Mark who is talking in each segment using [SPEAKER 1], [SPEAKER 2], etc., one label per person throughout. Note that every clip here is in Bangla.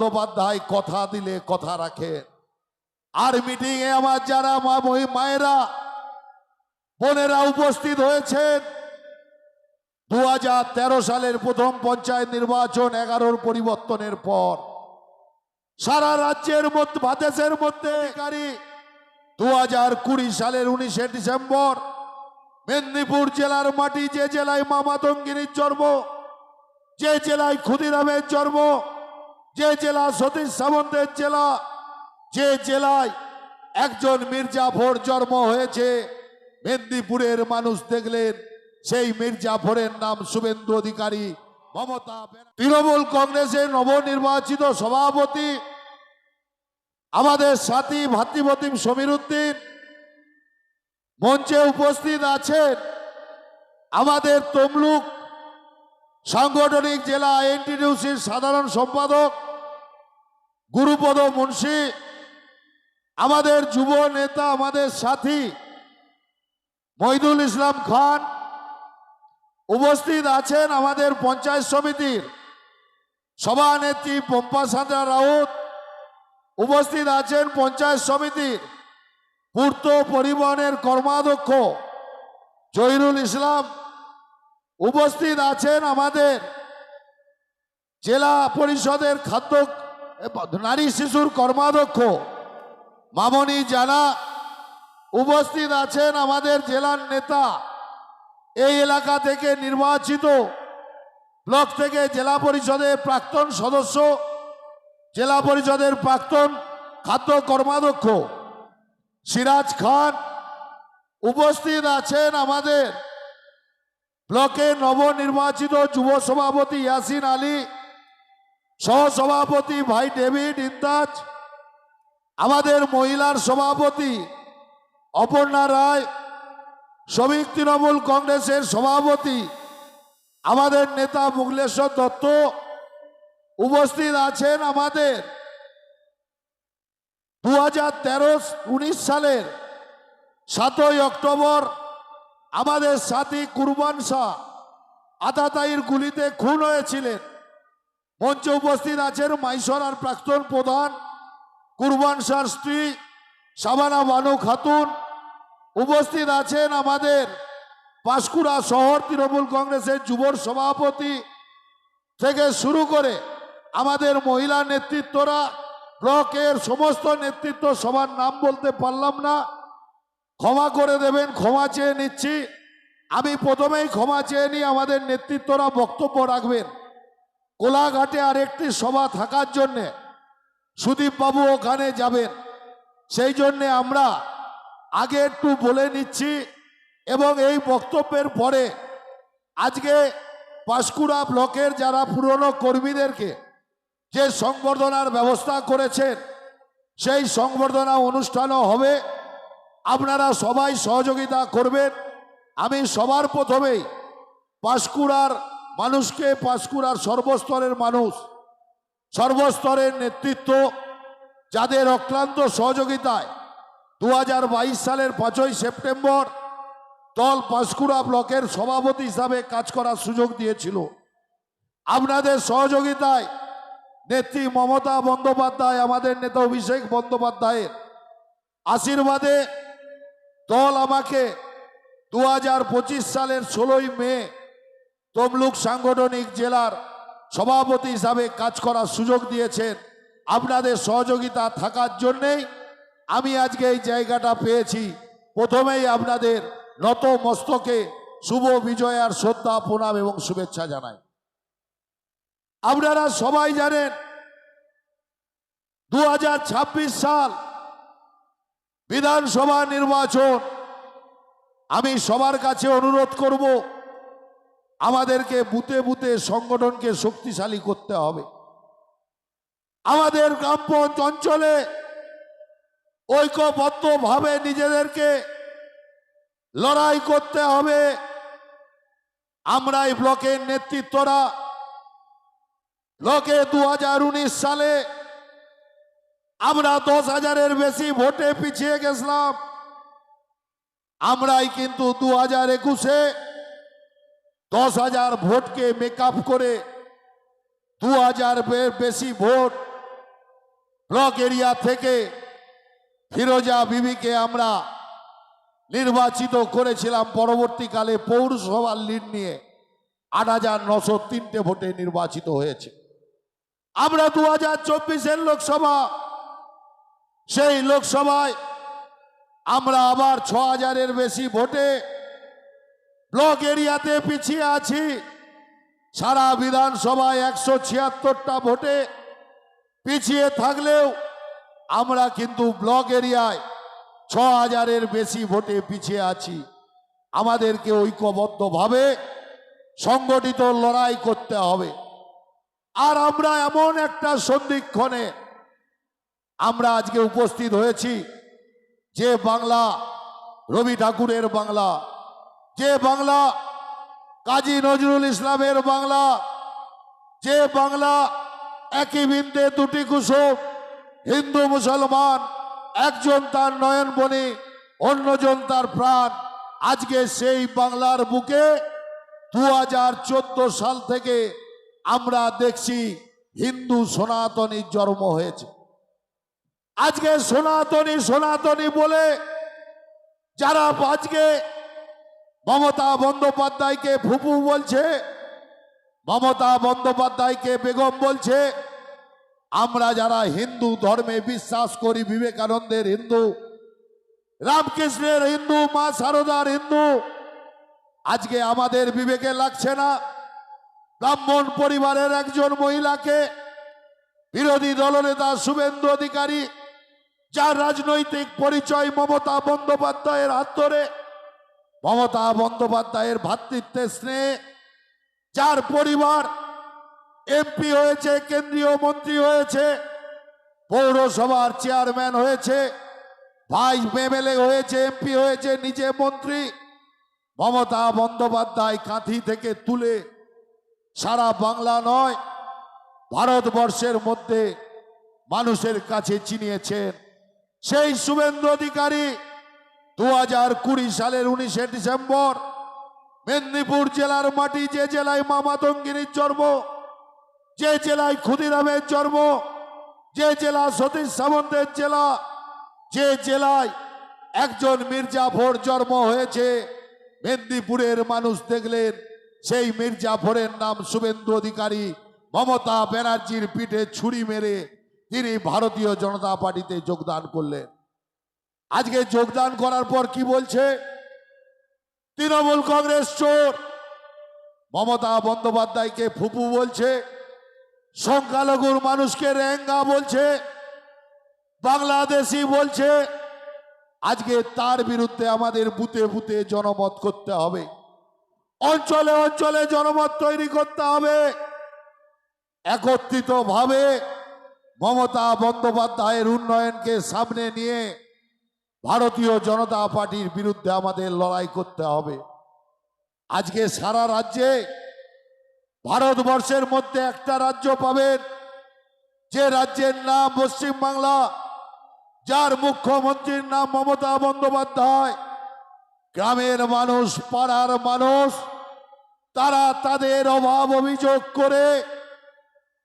[SPEAKER 1] বন্দ্যোপাধ্যায় কথা দিলে, কথা রাখেন আর মিটিং এ আমার যারা মা মায়েরা, বোনেরা উপস্থিত হয়েছেন, দুহাজার তেরো সালের প্রথম পঞ্চায়েত নির্বাচন এগারোর পরিবর্তনের পর, সারা রাজ্যের মধ্যে, বাদেশের মধ্যে দু হাজার কুড়ি সালের উনিশে ডিসেম্বর, মেদিনীপুর জেলার মাটি যে জেলায় মা মাতঙ্গিনীর জন্ম, যে জেলায় ক্ষুদিরামের জন্ম যে জেলা সতীশ সামন্তের জেলা, যে জেলায় একজন মির্জাফর জন্ম হয়েছে, মেদিনীপুরের মানুষ দেখলেন, সেই মির্জাফরের নাম শুভেন্দু অধিকারী মমতা। তৃণমূল কংগ্রেসের নবনির্বাচিত সভাপতি, আমাদের সাথী ভাতৃপ্রতিম সমীর উদ্দিন মঞ্চে উপস্থিত আছেন আমাদের তমলুক সাংগঠনিক জেলা এনটিডিউসির সাধারণ সম্পাদক গুরুপদ মুন্সি, আমাদের যুব নেতা, আমাদের সাথী মহিদুল ইসলাম খান উপস্থিত আছেন আমাদের পঞ্চায়েত সমিতির সভানেত্রী পম্পা সাঁতরা রাউত, উপস্থিত আছেন পঞ্চায়েত সমিতির পূর্ত পরিবহনের কর্মাধ্যক্ষ জহিরুল ইসলাম। উপস্থিত আছেন আমাদের জেলা পরিষদের খাদ্য নারী শিশুর কর্মাধ্যক্ষ মামনি জানা। উপস্থিত আছেন আমাদের জেলার নেতা। এই এলাকা থেকে নির্বাচিত ব্লক থেকে জেলা পরিষদের প্রাক্তন সদস্য, জেলা পরিষদের প্রাক্তন খাদ্য কর্মাধ্যক্ষ সিরাজ খান। উপস্থিত আছেন আমাদের ব্লকের নবনির্বাচিত যুব সভাপতি ইয়াসিন আলী, সহসভাপতি ভাই ডেভিড ইন্দাজ আমাদের মহিলার সভাপতি অপর্ণা রায়, শ্রমিক তৃণমূল কংগ্রেসের সভাপতি আমাদের নেতা মুগলেশ্বর দত্ত উপস্থিত আছেন আমাদের দু হাজার সালের সাতই অক্টোবর আমাদের সাথী কুরবান শাহ আতাতাইয়ের গুলিতে খুন হয়েছিলেন। মঞ্চে উপস্থিত আছেন মাইসরার প্রাক্তন প্রধান কুরবান শাহর স্ত্রী সাবানা বানু খাতুন। উপস্থিত আছেন আমাদের পাঁশকুড়া শহর তৃণমূল কংগ্রেসের যুবর সভাপতি থেকে শুরু করে আমাদের মহিলা নেতৃত্বরা ব্লকের সমস্ত নেতৃত্ব সবার নাম বলতে পারলাম না। ক্ষমা করে দেবেন, ক্ষমা চেয়ে নিচ্ছি। আমি প্রথমেই ক্ষমা চেয়ে নিই আমাদের নেতৃত্বরা বক্তব্য রাখবেন। কোলাঘাটে আরেকটি সভা থাকার জন্যে সুদীপ বাবু ওখানে যাবেন। সেই জন্যে আমরা আগে একটু বলে নিচ্ছি এবং এই বক্তব্যের পরে আজকে পাঁশকুড়া ব্লকের যারা পুরনো কর্মীদেরকে যে সংবর্ধনার ব্যবস্থা করেছেন, সেই সংবর্ধনা অনুষ্ঠানও হবে। আপনারা সবাই সহযোগিতা করবেন। আমি সবার প্রথমেই পাঁশকুড়ার মানুষকে, পাঁশকুড়ার সর্বস্তরের মানুষ, সর্বস্তরের নেতৃত্ব, যাদের অক্লান্ত সহযোগিতায় দু হাজার বাইশ সালের পাঁচই সেপ্টেম্বর দল পাঁশকুড়া ব্লকের সভাপতি হিসাবে কাজ করার সুযোগ দিয়েছিল। আপনাদের সহযোগিতায় নেত্রী মমতা বন্দ্যোপাধ্যায়, আমাদের নেতা অভিষেক বন্দ্যোপাধ্যায়ের আশীর্বাদে দল আমাকে দু হাজার পঁচিশ সালের ষোলোই মে তমলুক সাংগঠনিক জেলার সভাপতি হিসাবে কাজ করার সুযোগ দিয়েছেন। আপনাদের সহযোগিতা থাকার জন্যেই আমি আজকে এই জায়গাটা পেয়েছি। প্রথমেই আপনাদের নত মস্তকে শুভ বিজয়ার শ্রদ্ধা, প্রণাম এবং শুভেচ্ছা জানাই। আপনারা সবাই জানেন দু হাজার ছাব্বিশ সাল বিধানসভা নির্বাচন, আমি সবার কাছে অনুরোধ করব, আমাদেরকে বুতে বুতে সংগঠনকে শক্তিশালী করতে হবে। আমাদের গ্রাম্য অঞ্চলে ঐক্যবদ্ধভাবে নিজেদেরকে লড়াই করতে হবে। আমরা এই ব্লকের নেতৃত্বরা, ব্লকে দু হাজার উনিশ সালে আমরা দশ হাজারের বেশি ভোটে পিছিয়ে গেছিলাম। আমরাই কিন্তু দু হাজার একুশে দশ হাজার ভোটকে মেক করে দু হাজার বেশি ভোট ব্লক এরিয়া থেকে ফিরোজা বিবিকে আমরা নির্বাচিত করেছিলাম পরবর্তীকালে পৌরসভার লিড নিয়ে। আট হাজার নশো তিনটে ভোটে নির্বাচিত হয়েছে। আমরা দু হাজার চব্বিশের লোকসভা সেই লোকসভায় আমরা আবার ছ হাজারের বেশি ভোটে ব্লক এরিয়াতে পিছিয়ে আছি। সারা বিধানসভায় একশো ছিয়াত্তরটা ভোটে পিছিয়ে থাকলেও আমরা কিন্তু ব্লক এরিয়ায় ছ হাজারের বেশি ভোটে পিছিয়ে আছি। আমাদেরকে ঐক্যবদ্ধভাবে সংগঠিত লড়াই করতে হবে। আর আমরা এমন একটা সন্ধিক্ষণে আমরা আজকে উপস্থিত হয়েছি। যে বাংলা, রবি ঠাকুরের বাংলা। যে বাংলা, কাজী নজরুল ইসলামের বাংলা। যে বাংলা, একই বিন্দে দুটি কুসুম, হিন্দু, মুসলমান, একজন তার নয়নবণী অন্যজন তার প্রাণ। আজকে সেই বাংলার বুকে দু হাজার চোদ্দ সাল থেকে আমরা দেখছি হিন্দু সনাতনীর জন্ম হয়েছে। আজকে সনাতনী সনাতনী বলে যারা আজকে মমতা বন্দ্যোপাধ্যায়কে ফুপু বলছে, মমতা বন্দ্যোপাধ্যায়কে বেগম বলছে, আমরা যারা হিন্দু ধর্মে বিশ্বাস করি, বিবেকানন্দের হিন্দু, রামকৃষ্ণের হিন্দু, মা সারদার হিন্দু, আজকে আমাদের বিবেকে লাগছে না। ব্রাহ্মণ পরিবারের একজন মহিলাকে বিরোধী দলনেতা শুভেন্দু অধিকারী যার রাজনৈতিক পরিচয় মমতা বন্দ্যোপাধ্যায়ের হাত ধরে মমতা বন্দ্যোপাধ্যায়ের ভ্রাতৃত্বের স্নেহে, যার পরিবার এমপি হয়েছে, কেন্দ্রীয় মন্ত্রী হয়েছে, পৌরসভার চেয়ারম্যান হয়েছে ভাই এমএলএ হয়েছে এমপি হয়েছে, নিজে মন্ত্রী, মমতা বন্দ্যোপাধ্যায় কাঁথি থেকে তুলে সারা বাংলা নয়, ভারতবর্ষের মধ্যে মানুষের কাছে চিনিয়েছেন। সেই শুভেন্দু অধিকারী দু হাজার কুড়ি সালের উনিশে ডিসেম্বর মেদিনীপুর জেলার মাটি, যে জেলায় মা মাতঙ্গিনীর জন্ম, যে জেলায় ক্ষুদিরামের জন্ম, যে জেলা সতীশ সামন্তের জেলা, যে জেলায় একজন মির্জাফর জন্ম হয়েছে, মেদিনীপুরের মানুষ দেখলেন সেই মির্জাফরের নাম শুভেন্দু অধিকারী মমতা ব্যানার্জির পিঠে ছুরি মেরে তিনি ভারতীয় জনতা পার্টিতে যোগদান করলেন। আজকে যোগদান করার পর কি বলছে? তৃণমূল কংগ্রেস চোর। মমতা বন্দ্যোপাধ্যায়কে ফুপু বলছে, সংখ্যালঘুর মানুষকে রেঙ্গা বলছে, বাংলাদেশি বলছে। আজকে তার বিরুদ্ধে আমাদের বুতে বুতে জনমত করতে হবে। অঞ্চলে অঞ্চলে জনমত তৈরি করতে হবে। একত্রিতভাবে মমতা বন্দ্যোপাধ্যায়ের উন্নয়নকে সামনে নিয়ে ভারতীয় জনতা পার্টির বিরুদ্ধে আমাদের লড়াই করতে হবে। আজকে সারা রাজ্যে ভারতবর্ষের মধ্যে একটা রাজ্য পাবেন, যে রাজ্যের নাম পশ্চিমবাংলা যার মুখ্যমন্ত্রীর নাম মমতা বন্দ্যোপাধ্যায়। গ্রামের মানুষ, পাড়ার মানুষ, তারা তাদের অভাব অভিযোগ করে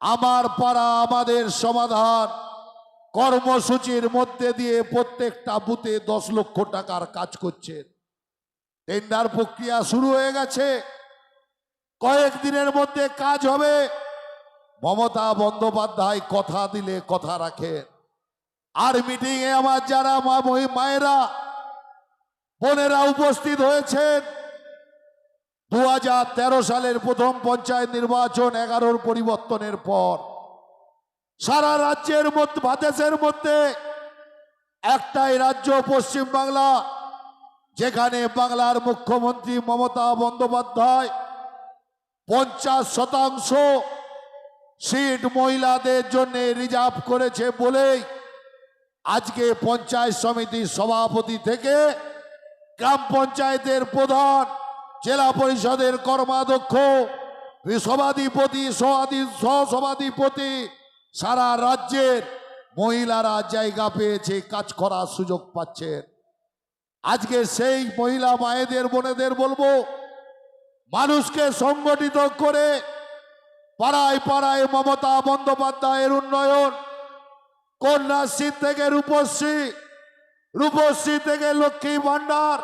[SPEAKER 1] আমার পাড়া আমাদের সমাধান। কর্মসূচির মধ্যে দিয়ে প্রত্যেকটা বুথে দশ লক্ষ টাকার কাজ করছেন। টেন্ডার প্রক্রিয়া শুরু হয়ে গেছে। কয়েকদিনের মধ্যে কাজ হবে। মমতা বন্দ্যোপাধ্যায় কথা দিলে কথা রাখেন। আর মিটিংয়ে আমার যারা মা মায়েরা, বোনেরা উপস্থিত হয়েছেন। দু হাজার তেরো সালের প্রথম পঞ্চায়েত নির্বাচন এগারোর পরিবর্তনের পর সারা রাজ্যের মধ্যে দেশের মধ্যে একটাই রাজ্য পশ্চিমবাংলা যেখানে বাংলার মুখ্যমন্ত্রী মমতা বন্দ্যোপাধ্যায় পঞ্চাশ শতাংশ সিট মহিলাদের জন্য রিজার্ভ করেছে বলেই আজকে পঞ্চায়েত সমিতির সভাপতি থেকে গ্রাম পঞ্চায়েতের প্রধান জেলা পরিষদের কর্মাধ্যক্ষ, সভাধিপতি, সভাধি, সহসভাধিপতি, সারা রাজ্যের মহিলারা জায়গা পেয়েছে, কাজ করার সুযোগ পাচ্ছেন আজকে সেই মহিলা মায়েদের, বোনেদের বলব, মানুষকে সংগঠিত করে পাড়ায় পাড়ায় মমতা বন্দ্যোপাধ্যায়ের উন্নয়ন, কন্যাশ্রী থেকে রূপশ্রী রূপশ্রী থেকে লক্ষ্মী ভাণ্ডার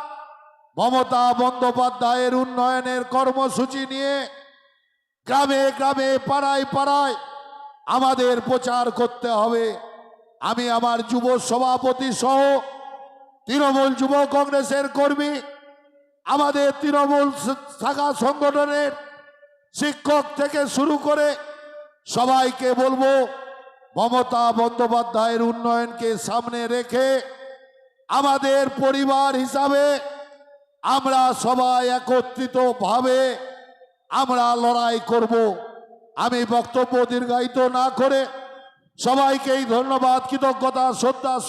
[SPEAKER 1] মমতা বন্দ্যোপাধ্যায়ের উন্নয়নের কর্মসূচি নিয়ে গ্রামে গ্রামে, পাড়ায় পাড়ায় আমাদের প্রচার করতে হবে। আমি আমার যুব সভাপতি সহ তৃণমূল যুব কংগ্রেসের কর্মী, আমাদের তৃণমূল শাখা সংগঠনের শিক্ষক থেকে শুরু করে সবাইকে বলব, মমতা বন্দ্যোপাধ্যায়ের উন্নয়নকে সামনে রেখে আমাদের পরিবার হিসাবে আমরা সবাই একত্রিত ভাবে আমরা লড়াই করব। আমি বক্তব্য দীর্ঘায়িত না করে সবাইকেই ধন্যবাদ, কৃতজ্ঞতা, শ্রদ্ধা শুভে